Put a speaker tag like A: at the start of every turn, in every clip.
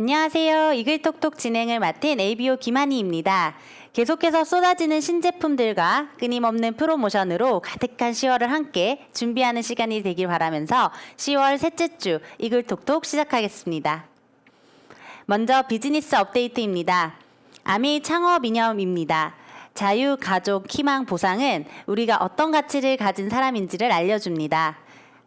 A: 안녕하세요. 이글톡톡 진행을 맡은 ABO 김한희입니다. 계속해서 쏟아지는 신제품들과 끊임없는 프로모션으로 가득한 10월을 함께 준비하는 시간이 되길 바라면서 10월 셋째 주 이글톡톡 시작하겠습니다. 먼저 비즈니스 업데이트입니다. 아미 창업 이념입니다. 자유, 가족, 희망, 보상은 우리가 어떤 가치를 가진 사람인지를 알려줍니다.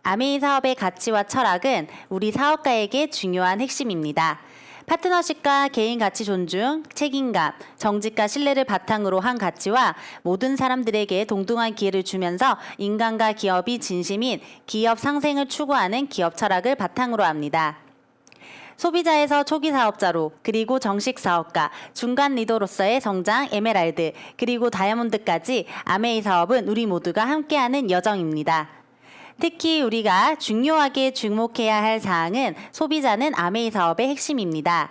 A: 아메이 사업의 가치와 철학은 우리 사업가에게 중요한 핵심입니다. 파트너십과 개인 가치 존중, 책임감, 정직과 신뢰를 바탕으로 한 가치와 모든 사람들에게 동등한 기회를 주면서 인간과 기업이 진심인 기업 상생을 추구하는 기업 철학을 바탕으로 합니다. 소비자에서 초기 사업자로 그리고 정식 사업가, 중간 리더로서의 성장 에메랄드, 그리고 다이아몬드까지 아메이 사업은 우리 모두가 함께하는 여정입니다. 특히 우리가 중요하게 주목해야 할 사항은 소비자는 아메이 사업의 핵심입니다.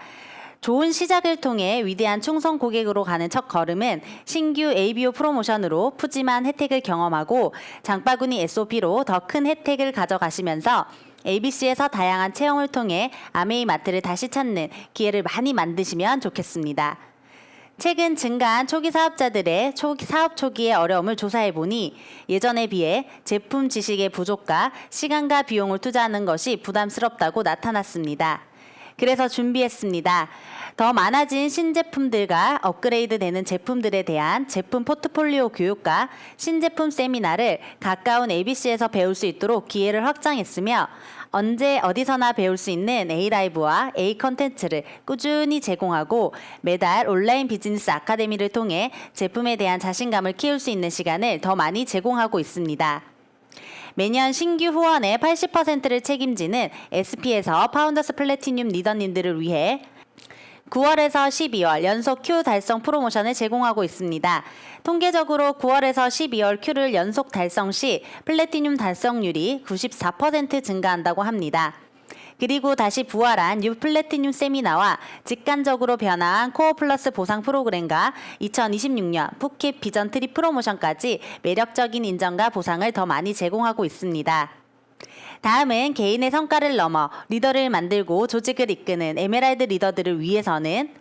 A: 좋은 시작을 통해 위대한 충성 고객으로 가는 첫 걸음은 신규 ABO 프로모션으로 푸짐한 혜택을 경험하고 장바구니 SOP로 더 큰 혜택을 가져가시면서 ABC에서 다양한 체험을 통해 아메이 마트를 다시 찾는 기회를 많이 만드시면 좋겠습니다. 최근 증가한 초기 사업자들의 초기 사업 초기의 어려움을 조사해 보니 예전에 비해 제품 지식의 부족과 시간과 비용을 투자하는 것이 부담스럽다고 나타났습니다. 그래서 준비했습니다. 더 많아진 신제품들과 업그레이드 되는 제품들에 대한 제품 포트폴리오 교육과 신제품 세미나를 가까운 ABC에서 배울 수 있도록 기회를 확장했으며 언제 어디서나 배울 수 있는 A-라이브와 A 컨텐츠를 꾸준히 제공하고 매달 온라인 비즈니스 아카데미를 통해 제품에 대한 자신감을 키울 수 있는 시간을 더 많이 제공하고 있습니다. 매년 신규 후원의 80%를 책임지는 SP에서 파운더스 플래티늄 리더님들을 위해 9월에서 12월 연속 Q 달성 프로모션을 제공하고 있습니다. 통계적으로 9월에서 12월 Q를 연속 달성 시 플래티늄 달성률이 94% 증가한다고 합니다. 그리고 다시 부활한 뉴 플래티늄 세미나와 직관적으로 변화한 코어 플러스 보상 프로그램과 2026년 푸켓 비전 트립 프로모션까지 매력적인 인정과 보상을 더 많이 제공하고 있습니다. 다음은 개인의 성과를 넘어 리더를 만들고 조직을 이끄는 에메랄드 리더들을 위해서는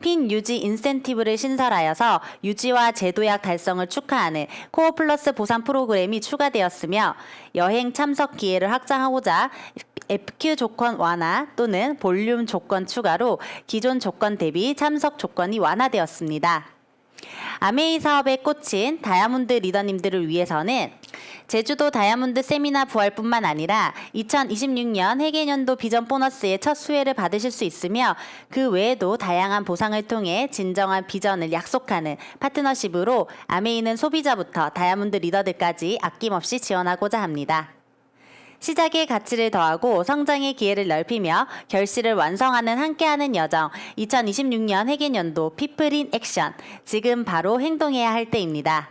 A: 핀 유지 인센티브를 신설하여서 유지와 제도약 달성을 축하하는 코어 플러스 보상 프로그램이 추가되었으며 여행 참석 기회를 확장하고자 FQ 조건 완화 또는 볼륨 조건 추가로 기존 조건 대비 참석 조건이 완화되었습니다. 아메이 사업에 꽂힌 다이아몬드 리더님들을 위해서는 제주도 다이아몬드 세미나 부활뿐만 아니라 2026년 회계년도 비전 보너스의 첫 수혜를 받으실 수 있으며 그 외에도 다양한 보상을 통해 진정한 비전을 약속하는 파트너십으로 아메이는 소비자부터 다이아몬드 리더들까지 아낌없이 지원하고자 합니다. 시작의 가치를 더하고 성장의 기회를 넓히며 결실을 완성하는 함께하는 여정 2026년 회계년도 피플인 액션 지금 바로 행동해야 할 때입니다.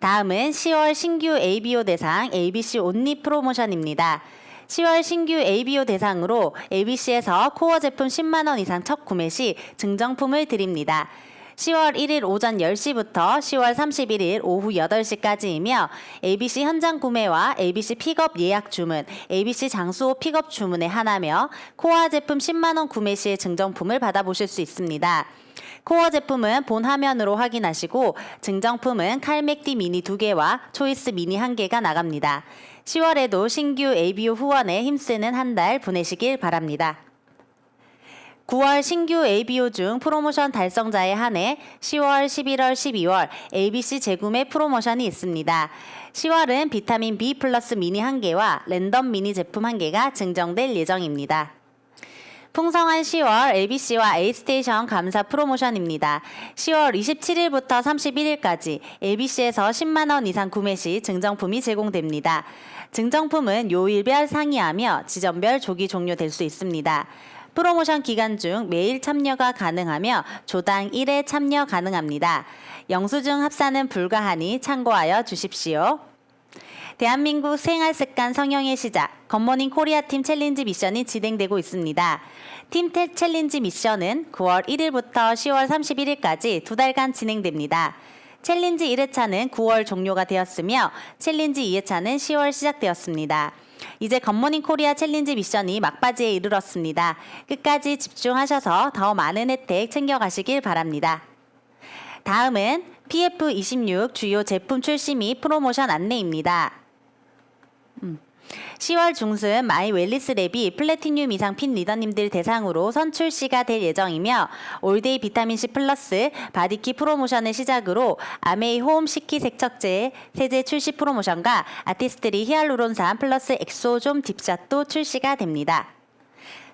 A: 다음은 10월 신규 ABO 대상 ABC 온리 프로모션입니다. 10월 신규 ABO 대상으로 ABC에서 코어 제품 10만 원 이상 첫 구매 시 증정품을 드립니다. 10월 1일 오전 10시부터 10월 31일 오후 8시까지이며 ABC 현장 구매와 ABC 픽업 예약 주문, ABC 장수호 픽업 주문에 하나며 코어 제품 10만 원 구매 시에 증정품을 받아보실 수 있습니다. 코어 제품은 본 화면으로 확인하시고 증정품은 칼맥디 미니 2개와 초이스 미니 1개가 나갑니다. 10월에도 신규 ABO 후원에 힘쓰는 한 달 보내시길 바랍니다. 9월 신규 ABO 중 프로모션 달성자에 한해 10월, 11월, 12월 ABC 재구매 프로모션이 있습니다. 10월은 비타민 B 플러스 미니 1개와 랜덤 미니 제품 1개가 증정될 예정입니다. 풍성한 10월 ABC와 A스테이션 감사 프로모션입니다. 10월 27일부터 31일까지 ABC에서 10만원 이상 구매 시 증정품이 제공됩니다. 증정품은 요일별 상이하며 지점별 조기 종료될 수 있습니다. 프로모션 기간 중 매일 참여가 가능하며 조당 1회 참여 가능합니다. 영수증 합산은 불가하니 참고하여 주십시오. 대한민국 생활습관 성형의 시작 굿모닝 코리아 팀 챌린지 미션이 진행되고 있습니다. 팀 태- 챌린지 미션은 9월 1일부터 10월 31일까지 두 달간 진행됩니다. 챌린지 1회차는 9월 종료가 되었으며 챌린지 2회차는 10월 시작되었습니다. 이제 굿모닝 코리아 챌린지 미션이 막바지에 이르렀습니다. 끝까지 집중하셔서 더 많은 혜택 챙겨가시길 바랍니다. 다음은 PF26 주요 제품 출시 및 프로모션 안내입니다. 음. 10월 중순 마이 웰리스 랩이 플래티늄 이상 핀 리더님들 대상으로 선출시가 될 예정이며 올데이 비타민C 플러스 바디키 프로모션을 시작으로 아메이 호음 시키 세척제 세제 출시 프로모션과 아티스트리 히알루론산 플러스 엑소좀 딥샷도 출시가 됩니다.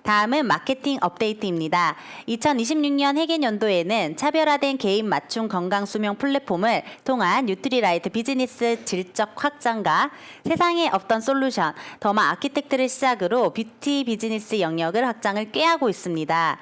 A: 다음은 마케팅 업데이트입니다. 2026년 회계연도에는 차별화된 개인 맞춤 건강 수명 플랫폼을 통한 뉴트리라이트 비즈니스 질적 확장과 세상에 없던 솔루션 더마 아키텍트를 시작으로 뷰티 비즈니스 영역을 확장을 꾀하고 있습니다.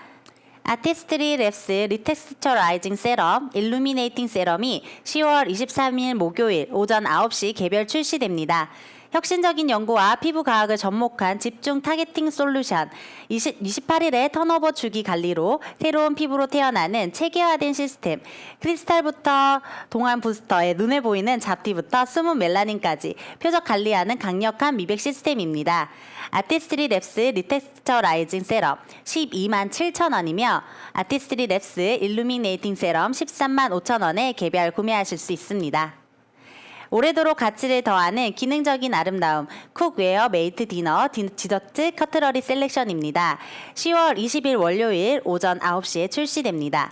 A: 아티스트리 랩스 리텍스처라이징 세럼, 일루미네이팅 세럼이 10월 23일 목요일 오전 9시 개별 출시됩니다. 혁신적인 연구와 피부 과학을 접목한 집중 타겟팅 솔루션 20, 28일에 턴오버 주기 관리로 새로운 피부로 태어나는 체계화된 시스템 크리스탈부터 동안 부스터에 눈에 보이는 잡티부터 숨은 멜라닌까지 표적 관리하는 강력한 미백 시스템입니다. 아티스트리 랩스 리텍스처 라이징 세럼 12만 7천 원이며 아티스트리 랩스 일루미네이팅 세럼 13만 5천 원에 개별 구매하실 수 있습니다. 오래도록 가치를 더하는 기능적인 아름다움 쿡웨어 메이트 디너 디, 디저트 커트러리 셀렉션입니다. 10월 20일 월요일 오전 9시에 출시됩니다.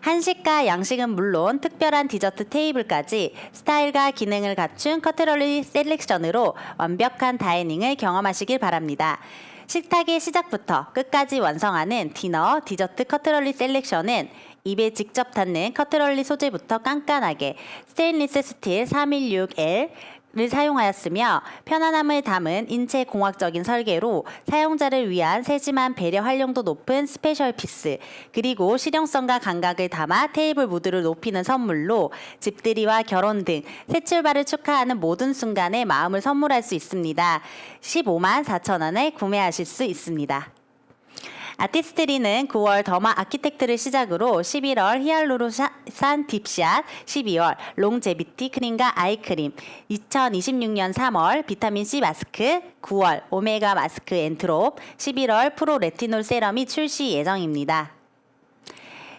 A: 한식과 양식은 물론 특별한 디저트 테이블까지 스타일과 기능을 갖춘 커트러리 셀렉션으로 완벽한 다이닝을 경험하시길 바랍니다. 식탁의 시작부터 끝까지 완성하는 디너, 디저트 커트러리 셀렉션은 입에 직접 닿는 커트러리 소재부터 깐깐하게 스테인리스 스틸 316L 를 사용하였으며 편안함을 담은 인체 공학적인 설계로 사용자를 위한 세심한 배려 활용도 높은 스페셜 피스 그리고 실용성과 감각을 담아 테이블 무드를 높이는 선물로 집들이와 결혼 등 새 출발을 축하하는 모든 순간에 마음을 선물할 수 있습니다. 15만 4천 원에 구매하실 수 있습니다. 아티스트리는 9월 더마 아키텍트를 시작으로 11월 히알루로산 딥샷, 12월 롱제비티 크림과 아이크림, 2026년 3월 비타민C 마스크, 9월 오메가 마스크 엔트롭, 11월 프로 레티놀 세럼이 출시 예정입니다.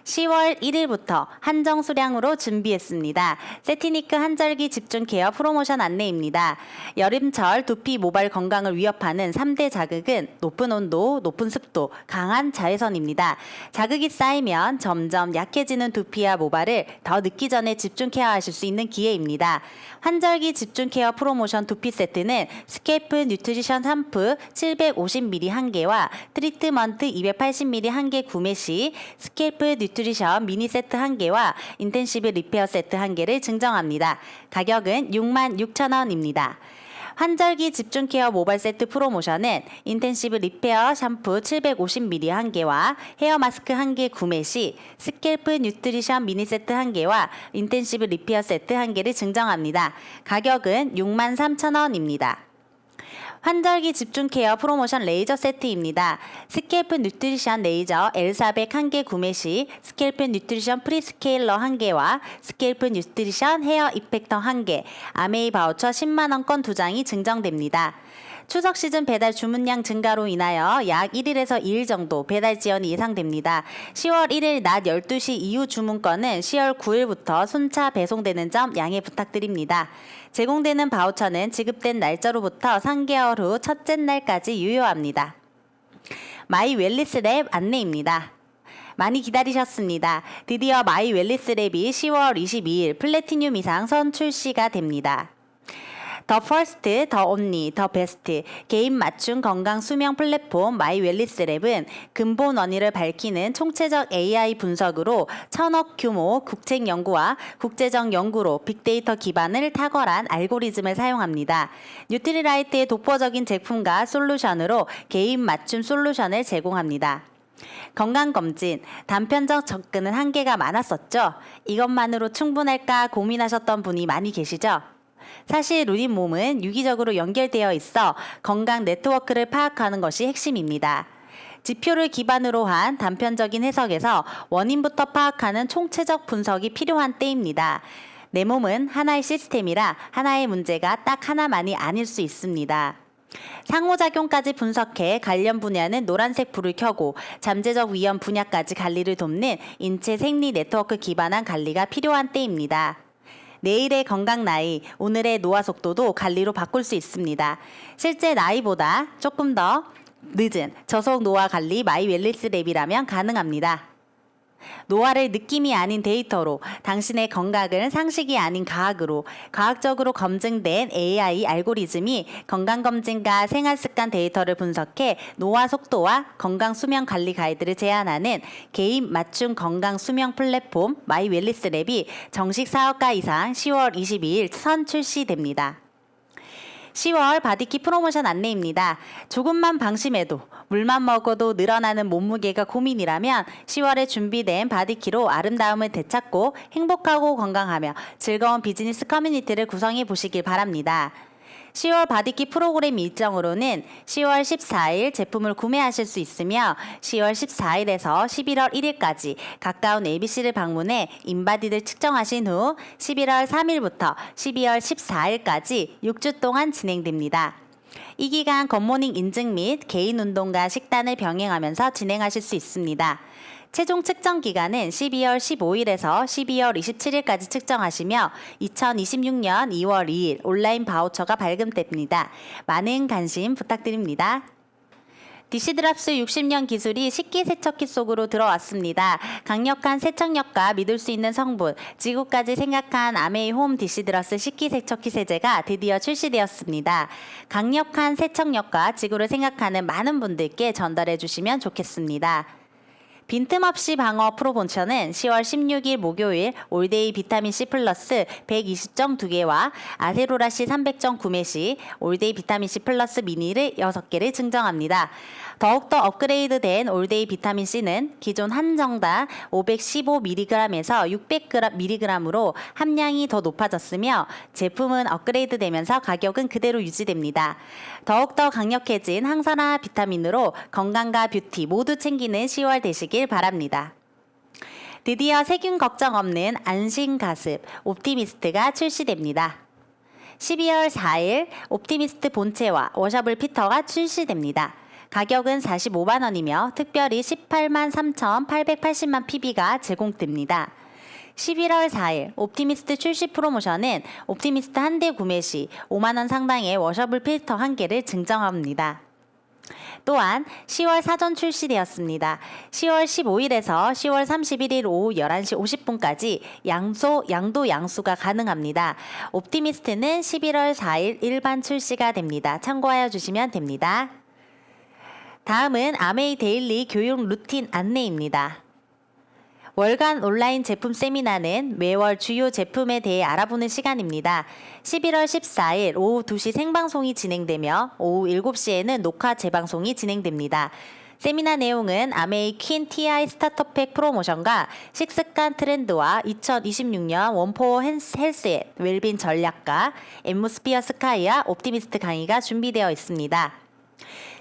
A: 10월 1일부터 한정 수량으로 준비했습니다. 세티니크 한절기 집중 케어 프로모션 안내입니다. 여름철 두피 모발 건강을 위협하는 3대 자극은 높은 온도, 높은 습도, 강한 자외선입니다. 자극이 쌓이면 점점 약해지는 두피와 모발을 더 늦기 전에 집중 케어하실 수 있는 기회입니다. 환절기 집중 케어 프로모션 두피 세트는 스케이프 뉴트리션 샴푸 750ml 한 개와 트리트먼트 280ml 한개 구매 시 스케이프 뉴 트리션 미니 세트 한 개와 인텐시브 리페어 세트 한 개를 증정합니다. 가격은 66,000원입니다. 환절기 집중 케어 모발 세트 프로모션은 인텐시브 리페어 샴푸 750ml 한 개와 헤어 마스크 한개 구매 시 스캘프 뉴트리션 미니 세트 한 개와 인텐시브 리페어 세트 한 개를 증정합니다. 가격은 63,000원입니다. 환절기 집중 케어 프로모션 레이저 세트입니다. 스케일프 뉴트리션 레이저 L400 한개 구매 시 스케일프 뉴트리션 프리스케일러 한 개와 스케일프 뉴트리션 헤어 이펙터 한 개, 아메이 바우처 10만 원권 두 장이 증정됩니다. 추석 시즌 배달 주문량 증가로 인하여 약 1일에서 2일 정도 배달 지연이 예상됩니다. 10월 1일 낮 12시 이후 주문권은 10월 9일부터 순차 배송되는 점 양해 부탁드립니다. 제공되는 바우처는 지급된 날짜로부터 3개월 후 첫째 날까지 유효합니다. 마이 웰리스 랩 안내입니다. 많이 기다리셨습니다. 드디어 마이 웰리스 랩이 10월 22일 플래티늄 이상 선 출시가 됩니다. 더 퍼스트, 더 온리, 더 베스트 개인 맞춤 건강 수명 플랫폼 마이 웰리스 랩은 근본 원인을 밝히는 총체적 AI 분석으로 천억 규모 국책 연구와 국제적 연구로 빅데이터 기반을 탁월한 알고리즘을 사용합니다. 뉴트리라이트의 독보적인 제품과 솔루션으로 개인 맞춤 솔루션을 제공합니다. 건강검진, 단편적 접근은 한계가 많았었죠. 이것만으로 충분할까 고민하셨던 분이 많이 계시죠? 사실 우리 몸은 유기적으로 연결되어 있어 건강 네트워크를 파악하는 것이 핵심입니다. 지표를 기반으로 한 단편적인 해석에서 원인부터 파악하는 총체적 분석이 필요한 때입니다. 내 몸은 하나의 시스템이라 하나의 문제가 딱 하나만이 아닐 수 있습니다. 상호작용까지 분석해 관련 분야는 노란색 불을 켜고 잠재적 위험 분야까지 관리를 돕는 인체 생리 네트워크 기반한 관리가 필요한 때입니다. 내일의 건강 나이, 오늘의 노화 속도도 관리로 바꿀 수 있습니다. 실제 나이보다 조금 더 늦은 저속 노화 관리 마이 웰리스 랩이라면 가능합니다. 노화를 느낌이 아닌 데이터로 당신의 건강을 상식이 아닌 과학으로 과학적으로 검증된 AI 알고리즘이 건강검진과 생활습관 데이터를 분석해 노화 속도와 건강 수명 관리 가이드를 제안하는 개인 맞춤 건강 수명 플랫폼 마이 웰리스 랩이 정식 사업가 이상 10월 22일 선 출시됩니다. 10월 바디키 프로모션 안내입니다. 조금만 방심해도 물만 먹어도 늘어나는 몸무게가 고민이라면 10월에 준비된 바디키로 아름다움을 되찾고 행복하고 건강하며 즐거운 비즈니스 커뮤니티를 구성해 보시길 바랍니다. 10월 바디키 프로그램 일정으로는 10월 14일 제품을 구매하실 수 있으며 10월 14일에서 11월 1일까지 가까운 ABC를 방문해 인바디를 측정하신 후 11월 3일부터 12월 14일까지 6주 동안 진행됩니다. 이 기간 굿모닝 인증 및 개인 운동과 식단을 병행하면서 진행하실 수 있습니다. 최종 측정 기간은 12월 15일에서 12월 27일까지 측정하시며 2026년 2월 2일 온라인 바우처가 발급됩니다. 많은 관심 부탁드립니다. 디시드랍스 60년 기술이 식기세척기 속으로 들어왔습니다. 강력한 세척력과 믿을 수 있는 성분, 지구까지 생각한 아메이 홈 디시드러스 식기세척기 세제가 드디어 출시되었습니다. 강력한 세척력과 지구를 생각하는 많은 분들께 전달해 주시면 좋겠습니다. 빈틈없이 방어 프로본천은 10월 16일 목요일 올데이 비타민 C 플러스 120정 2개와 아세로라 C 300정 구매 시 올데이 비타민 C 플러스 미니를 6개를 증정합니다. 더욱더 업그레이드된 올데이 비타민 C는 기존 한 정당 515mg에서 600mg으로 함량이 더 높아졌으며 제품은 업그레이드되면서 가격은 그대로 유지됩니다. 더욱더 강력해진 항산화 비타민으로 건강과 뷰티 모두 챙기는 10월 되시길 바랍니다. 드디어 세균 걱정 없는 안심 가습 옵티미스트가 출시됩니다. 12월 4일 옵티미스트 본체와 워셔블 피터가 출시됩니다. 가격은 45만 원이며 특별히 18만 3,880만 PB가 제공됩니다. 11월 4일 옵티미스트 출시 프로모션은 옵티미스트 한 대 구매 시 5만 원 상당의 워셔블 필터 한 개를 증정합니다. 또한 10월 사전 출시되었습니다. 10월 15일에서 10월 31일 오후 11시 50분까지 양소, 양도 양수가 가능합니다. 옵티미스트는 11월 4일 일반 출시가 됩니다. 참고하여 주시면 됩니다. 다음은 아메이 데일리 교육 루틴 안내입니다. 월간 온라인 제품 세미나는 매월 주요 제품에 대해 알아보는 시간입니다. 11월 14일 오후 2시 생방송이 진행되며 오후 7시에는 녹화 재방송이 진행됩니다. 세미나 내용은 아메이 퀸 TI 스타터팩 프로모션과 식습관 트렌드와 2026년 원포 헬스의 웰빈 전략과 엠무스피어 스카이와 옵티미스트 강의가 준비되어 있습니다.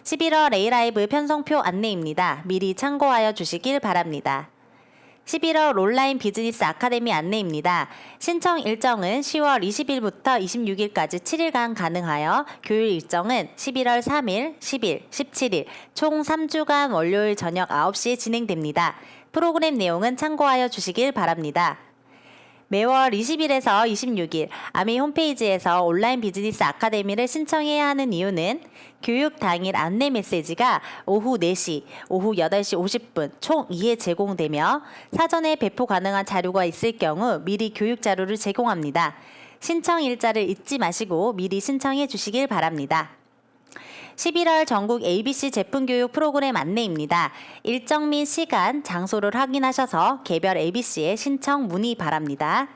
A: 11월 A라이브 편성표 안내입니다. 미리 참고하여 주시길 바랍니다. 11월 온라인 비즈니스 아카데미 안내입니다. 신청 일정은 10월 20일부터 26일까지 7일간 가능하여 교육 일정은 11월 3일, 10일, 17일 총 3주간 월요일 저녁 9시에 진행됩니다. 프로그램 내용은 참고하여 주시길 바랍니다. 매월 20일에서 26일 아미 홈페이지에서 온라인 비즈니스 아카데미를 신청해야 하는 이유는 교육 당일 안내 메시지가 오후 4시, 오후 8시 50분 총 2회 제공되며 사전에 배포 가능한 자료가 있을 경우 미리 교육 자료를 제공합니다. 신청 일자를 잊지 마시고 미리 신청해 주시길 바랍니다. 11월 전국 ABC 제품 교육 프로그램 안내입니다. 일정 및 시간, 장소를 확인하셔서 개별 ABC에 신청 문의 바랍니다.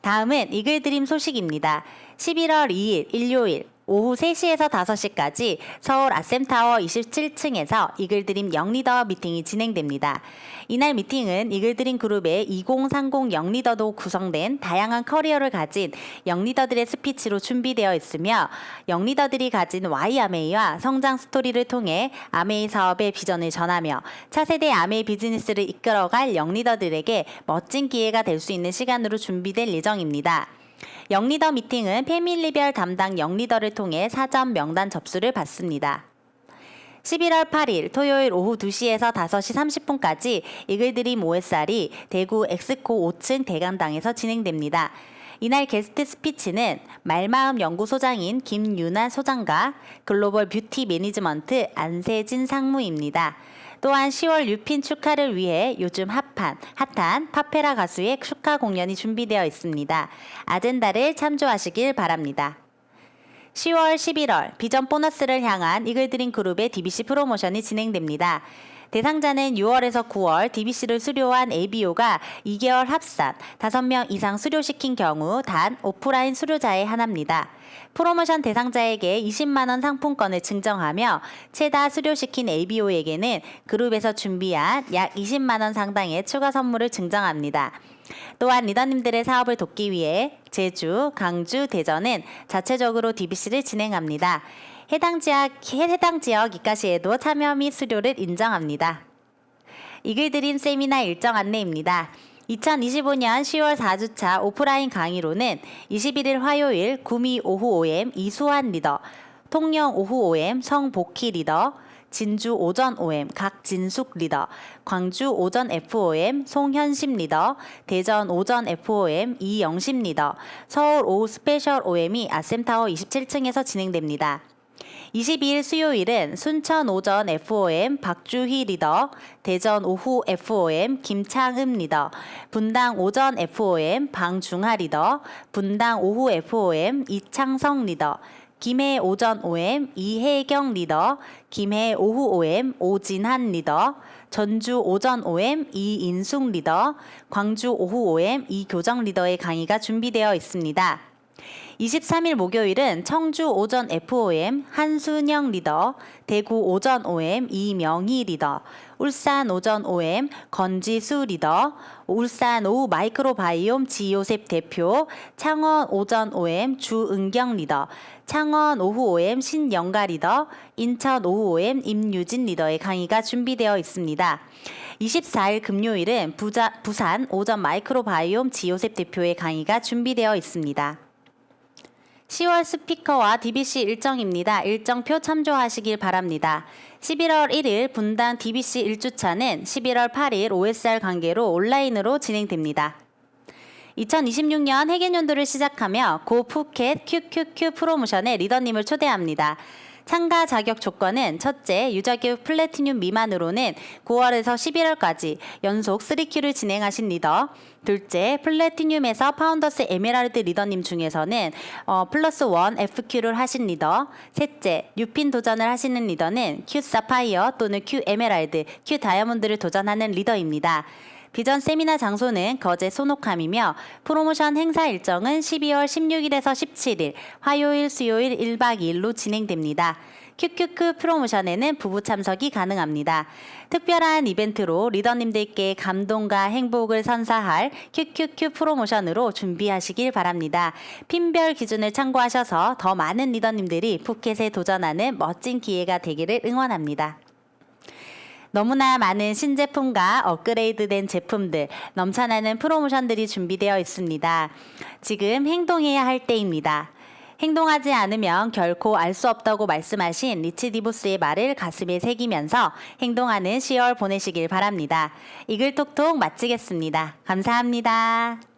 A: 다음은 이글드림 소식입니다. 11월 2일 일요일 오후 3시에서 5시까지 서울 아셈타워 27층에서 이글드림 영리더 미팅이 진행됩니다. 이날 미팅은 이글드림 그룹의 2030 영리더도 구성된 다양한 커리어를 가진 영리더들의 스피치로 준비되어 있으며 영리더들이 가진 Y 아메이와 성장 스토리를 통해 아메이 사업의 비전을 전하며 차세대 아메이 비즈니스를 이끌어갈 영리더들에게 멋진 기회가 될 수 있는 시간으로 준비될 예정입니다. 영리더 미팅은 패밀리별 담당 영리더를 통해 사전 명단 접수를 받습니다. 11월 8일 토요일 오후 2시에서 5시 30분까지 이글드림 OSR이 대구 엑스코 5층 대강당에서 진행됩니다. 이날 게스트 스피치는 말마음 연구소장인 김유나 소장과 글로벌 뷰티 매니지먼트 안세진 상무입니다. 또한 10월 유핀 축하를 위해 요즘 핫한, 핫한 파페라 가수의 축하 공연이 준비되어 있습니다. 아젠다를 참조하시길 바랍니다. 10월, 11월 비전 보너스를 향한 이글드림 그룹의 DBC 프로모션이 진행됩니다. 대상자는 6월에서 9월 DBC를 수료한 ABO가 2개월 합산 5명 이상 수료시킨 경우 단 오프라인 수료자에 한합니다. 프로모션 대상자에게 20만원 상품권을 증정하며 최다 수료시킨 ABO에게는 그룹에서 준비한 약 20만원 상당의 추가 선물을 증정합니다. 또한 리더님들의 사업을 돕기 위해 제주, 강주, 대전은 자체적으로 DBC를 진행합니다. 해당 지역, 해당 지역 이과시에도 참여 및 수료를 인정합니다. 이글드림 세미나 일정 안내입니다. 2025년 10월 4주차 오프라인 강의로는 21일 화요일 구미 오후 OM 이수환 리더, 통영 오후 OM 성복희 리더, 진주 오전 OM 각진숙 리더, 광주 오전 FOM 송현심 리더, 대전 오전 FOM 이영심 리더, 서울 오후 스페셜 OM이 아셈타워 27층에서 진행됩니다. 22일 수요일은 순천 오전 FOM 박주희 리더, 대전 오후 FOM 김창흠 리더, 분당 오전 FOM 방중하 리더, 분당 오후 FOM 이창성 리더, 김해 오전 OM 이혜경 리더, 김해 오후 OM 오진한 리더, 전주 오전 OM 이인숙 리더, 광주 오후 OM 이교정 리더의 강의가 준비되어 있습니다. 23일 목요일은 청주 오전 FOM 한순영 리더, 대구 오전 OM 이명희 리더, 울산 오전 OM 건지수 리더, 울산 오후 마이크로바이옴 지요셉 대표, 창원 오전 OM 주은경 리더, 창원 오후 OM 신영가 리더, 인천 오후 OM 임유진 리더의 강의가 준비되어 있습니다. 24일 금요일은 부자, 부산 오전 마이크로바이옴 지요셉 대표의 강의가 준비되어 있습니다. 10월 스피커와 DBC 일정입니다. 일정표 참조하시길 바랍니다. 11월 1일 분당 DBC 1주차는 11월 8일 OSR 관계로 온라인으로 진행됩니다. 2026년 해계연도를 시작하며 고 푸켓 QQQ 프로모션의 리더님을 초대합니다. 참가 자격 조건은 첫째, 유자교육 플래티늄 미만으로는 9월에서 11월까지 연속 3Q를 진행하신 리더. 둘째, 플래티늄에서 파운더스 에메랄드 리더님 중에서는 어, 플러스 원 FQ를 하신 리더. 셋째, 뉴핀 도전을 하시는 리더는 Q 사파이어 또는 Q 에메랄드, Q 다이아몬드를 도전하는 리더입니다. 비전 세미나 장소는 거제 소노캄이며 프로모션 행사 일정은 12월 16일에서 17일 화요일 수요일 1박 2일로 진행됩니다. 큐큐큐 프로모션에는 부부 참석이 가능합니다. 특별한 이벤트로 리더님들께 감동과 행복을 선사할 큐큐큐 프로모션으로 준비하시길 바랍니다. 핀별 기준을 참고하셔서 더 많은 리더님들이 푸켓에 도전하는 멋진 기회가 되기를 응원합니다. 너무나 많은 신제품과 업그레이드된 제품들, 넘쳐나는 프로모션들이 준비되어 있습니다. 지금 행동해야 할 때입니다. 행동하지 않으면 결코 알 수 없다고 말씀하신 리치 디보스의 말을 가슴에 새기면서 행동하는 10월 보내시길 바랍니다. 이글톡톡 마치겠습니다. 감사합니다.